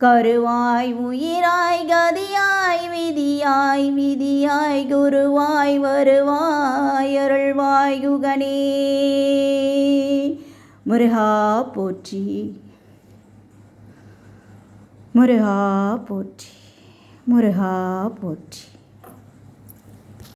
கருவாய் உயிராய் கதியாய் விதியாய் விதியாய் குருவாய் வருவாய் அருள்வாய் குகனே முருகா போற்றி முருகா போற்றி முருகா போற்றி